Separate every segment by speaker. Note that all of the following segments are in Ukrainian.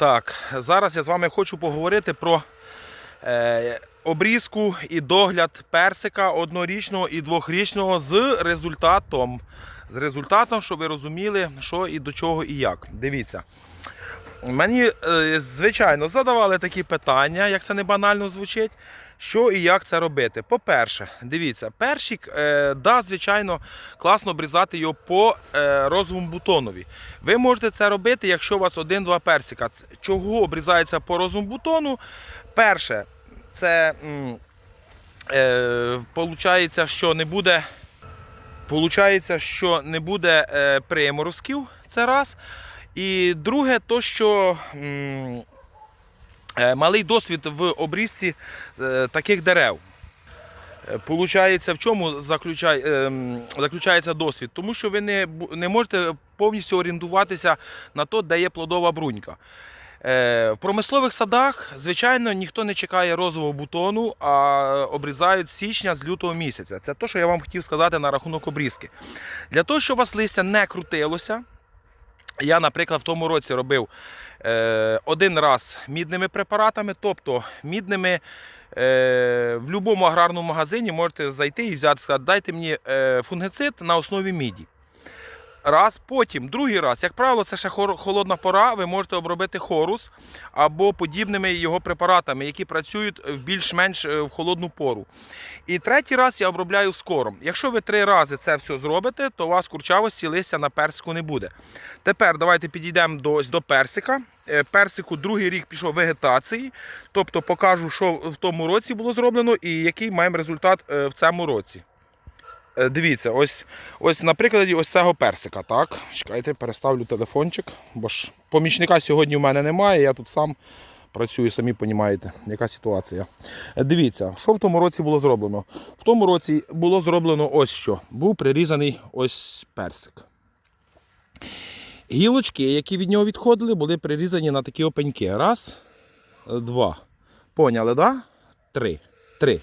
Speaker 1: Так, зараз я з вами хочу поговорити про е, обрізку і догляд персика однорічного і двохрічного з результатом. З результатом, щоб ви розуміли, що і до чого і як. Дивіться. Мені, е, звичайно, задавали такі питання, як це не банально звучить. Що і як це робити? По-перше, дивіться, першик, е, да, звичайно, класно обрізати його по е, розовому бутонові. Ви можете це робити, якщо у вас один-два персика. Чого обрізається по розовому бутону? Перше, це е, що не буде. Получається, що не буде е, приморозків, це раз. І друге, то що е, малий досвід в обрізці е, таких дерев. Е, Получається, в чому заключається досвід? Тому що ви не, не можете повністю орієнтуватися на то, де є плодова брунька. В промислових садах, звичайно, ніхто не чекає розового бутону, а обрізають з січня з лютого місяця. Це те, що я вам хотів сказати на рахунок обрізки. Для того, щоб у вас листя не крутилося, я, наприклад, в тому році робив е, один раз мідними препаратами, тобто мідними е, в будь-якому аграрному магазині можете зайти і взяти, сказати, дайте мені е, фунгицид на основі міді. Раз, потім, другий раз, як правило, це ще холодна пора, ви можете обробити хорус або подібними його препаратами, які працюють більш-менш е, в холодну пору. І третій раз я обробляю скором. Якщо ви три рази це все зробите, то у вас курчавості листя на персику не буде. Тепер давайте підійдемо до, до персика. Е, Персику другий рік пішов вегетації, тобто покажу, що в тому році було зроблено і який маємо результат е, в цьому році. Е, Дивіться, ось, ось на прикладі ось цього персика. Так, чекайте, переставлю телефончик, бо ж помічника сьогодні в мене немає. Я тут сам працюю, самі розумієте, яка ситуація. Е, Дивіться, що в тому році було зроблено. В тому році було зроблено ось що. Був прирізаний ось персик. Гілочки, які від нього відходили, були прирізані на такі опеньки. Раз, два. Поняли, да? Три. Три.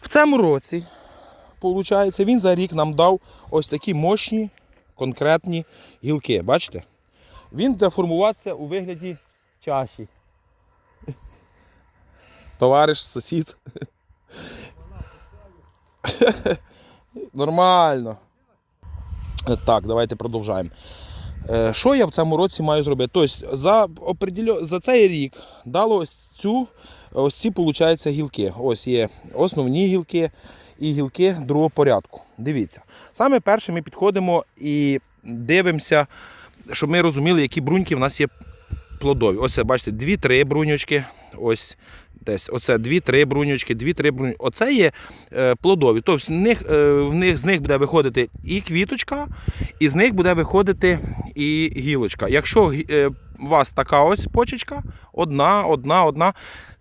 Speaker 1: В цьому році Получається, він за рік нам дав ось такі мощні, конкретні гілки. Бачите? Він буде формуватися у вигляді чаші. Товариш, сусід. Нормально. Так, давайте продовжаємо. Е, Що я в цьому році маю зробити? Тобто за, за цей рік дало ось цю, ось ці, виходить, гілки. Ось є основні гілки і гілки другого порядку. Дивіться. Саме перше ми підходимо і дивимося, щоб ми розуміли, які бруньки в нас є плодові. Ось, бачите, дві-три бруньочки. Ось десь. Оце дві-три бруньочки, дві-три бруньочки. Оце є е, плодові. Тобто в них, е, в них, з них буде виходити і квіточка, і з них буде виходити і гілочка. Якщо е, у вас така ось почечка, одна, одна, одна,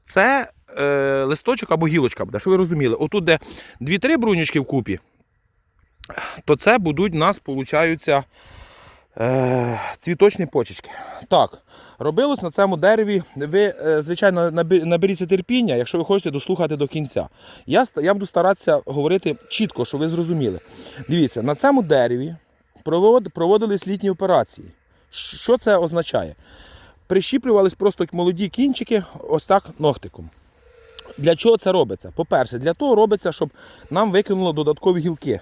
Speaker 1: це е, листочок або гілочка буде. Що ви розуміли? Отут, де дві-три бруньочки вкупі, то це будуть у нас, получаються, е, цвіточні почечки. Так, робилось на цьому дереві. Ви, е, звичайно, наберіться терпіння, якщо ви хочете дослухати до кінця. Я, я буду старатися говорити чітко, щоб ви зрозуміли. Дивіться, на цьому дереві провод- проводились літні операції. Що це означає? Прищіплювались просто молоді кінчики, ось так ногтиком. Для чого це робиться? По-перше, для того робиться, щоб нам викинуло додаткові гілки.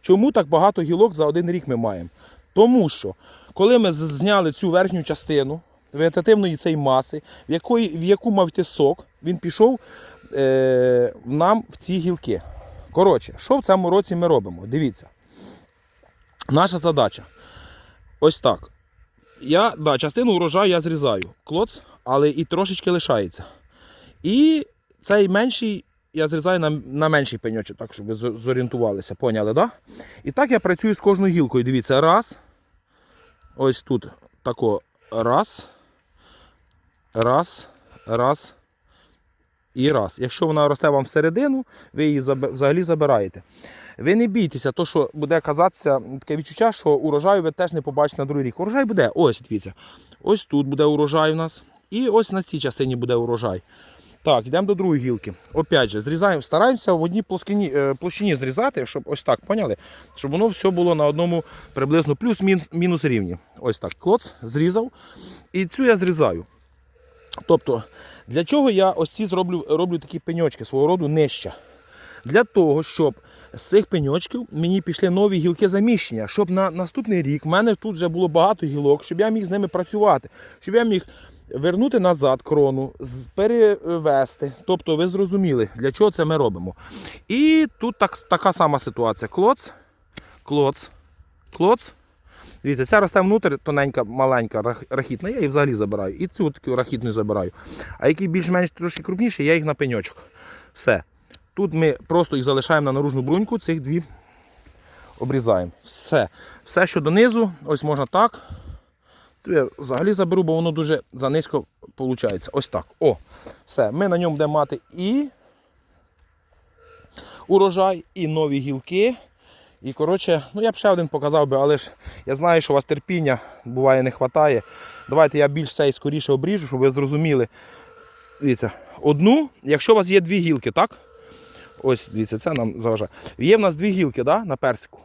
Speaker 1: Чому так багато гілок за один рік ми маємо? Тому що, коли ми зняли цю верхню частину вегетативної цієї маси, в, якої, в яку мав йти сок, він пішов е, нам в ці гілки. Коротше, що в цьому році ми робимо? Дивіться. Наша задача. Ось так. Я, да, частину урожаю я зрізаю. Клоц, але і трошечки лишається. І цей менший я зрізаю на, на менший пеньочок, так, щоб ви зорієнтувалися, поняли, да? І так я працюю з кожною гілкою. Дивіться, раз. Ось тут тако раз. Раз, раз. І раз. Якщо вона росте вам всередину, ви її взагалі забираєте. Ви не бійтеся, то що буде казатися таке відчуття, що урожаю ви теж не побачите на другий рік. Урожай буде, ось дивіться. Ось тут буде урожай у нас. І ось на цій частині буде урожай. Так, йдемо до другої гілки. Опять же, зрізаємо, стараємося в одній плоскині, е, площині зрізати, щоб ось так, поняли? Щоб воно все було на одному приблизно плюс-мінус рівні. Ось так. Клоц зрізав. І цю я зрізаю. Тобто, для чого я ось ці зроблю, роблю такі пеньочки свого роду нижче? Для того, щоб з цих пеньочків мені пішли нові гілки заміщення, щоб на наступний рік в мене тут вже було багато гілок, щоб я міг з ними працювати, щоб я міг вернути назад крону, перевести. Тобто ви зрозуміли, для чого це ми робимо. І тут так, така сама ситуація. Клоц, клоц, клоц. Дивіться, ця росте внутрі, тоненька, маленька, рах- рахітна, я її взагалі забираю. І цю таку рахітну забираю. А які більш-менш трошки крупніші, я їх на пеньочок. Все. Тут ми просто їх залишаємо на наружну бруньку, цих дві обрізаємо. Все. Все, що донизу, ось можна так. Я взагалі заберу, бо воно дуже занизько виходить. Ось так. О, все. Ми на ньому будемо мати і урожай, і нові гілки. І коротше, ну я б ще один показав би, але ж я знаю, що у вас терпіння буває не вистачає. Давайте я більш цей скоріше обріжу, щоб ви зрозуміли. Дивіться, одну, якщо у вас є дві гілки, так? Ось, дивіться, це нам заважає. Є в нас дві гілки да, на персику.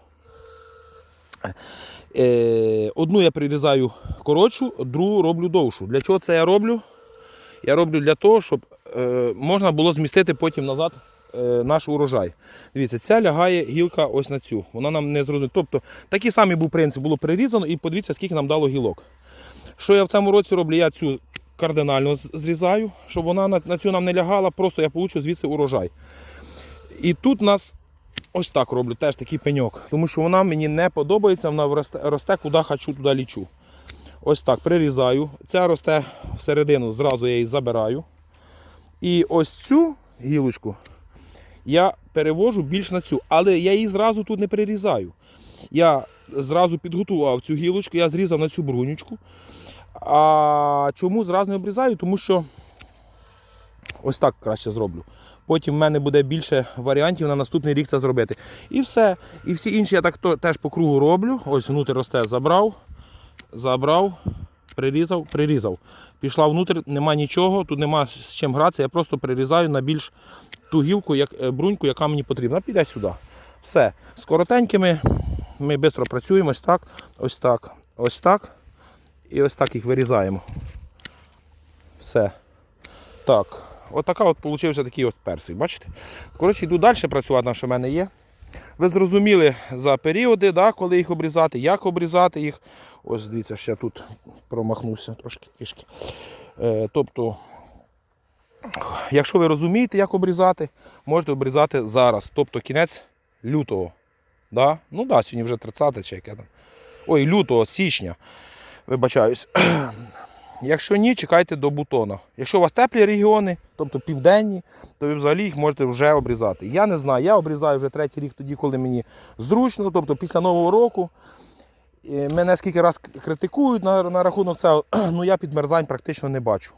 Speaker 1: Е, одну я прирізаю коротшу, другу роблю довшу. Для чого це я роблю? Я роблю для того, щоб е, можна було змістити потім назад е, наш урожай. Дивіться, ця лягає гілка ось на цю. Вона нам не зрозуміла. Тобто такий самий був принцип, було прирізано і подивіться, скільки нам дало гілок. Що я в цьому році роблю? Я цю кардинально зрізаю, щоб вона на, цю нам не лягала, просто я получу звідси урожай. І тут нас ось так роблю, теж такий пеньок, тому що вона мені не подобається, вона росте, росте куди хочу, туди лічу. Ось так прирізаю. Ця росте всередину, зразу я її забираю. І ось цю гілочку я перевожу більш на цю, але я її зразу тут не прирізаю. Я зразу підготував цю гілочку, я зрізав на цю брунючку. А чому зразу не обрізаю? Тому що ось так краще зроблю. Потім в мене буде більше варіантів на наступний рік це зробити. І все. І всі інші я так то, теж по кругу роблю. Ось внутрі росте, забрав, забрав, прирізав, прирізав. Пішла внутрі, нема нічого, тут нема з чим гратися, я просто прирізаю на більш ту гілку, як, е, бруньку, яка мені потрібна. Піде сюди. Все. З коротенькими ми швидко працюємо ось так, ось так, ось так. І ось так їх вирізаємо. Все. Так. Отака от получився такий от персик, бачите? Коротше, йду далі працювати, на що в мене є. Ви зрозуміли за періоди, да, коли їх обрізати, як обрізати їх. Ось дивіться, ще тут промахнувся трошки кишки. Е, тобто, якщо ви розумієте, як обрізати, можете обрізати зараз. Тобто кінець лютого. Да? Ну да, сьогодні вже 30 чи яке там. Ой, лютого, січня. Вибачаюсь. Якщо ні, чекайте до бутона. Якщо у вас теплі регіони, тобто південні, то ви взагалі їх можете вже обрізати. Я не знаю, я обрізаю вже третій рік тоді, коли мені зручно, тобто після Нового року. Мене скільки раз критикують на, на рахунок цього, ну я підмерзань практично не бачу.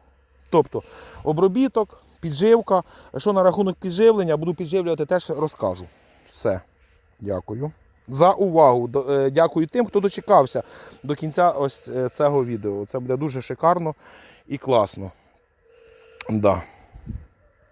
Speaker 1: Тобто обробіток, підживка. Що на рахунок підживлення, буду підживлювати, теж розкажу. Все. Дякую. За увагу. Е, Дякую тим, хто дочекався до кінця ось е, цього відео. Це буде дуже шикарно і класно. Да.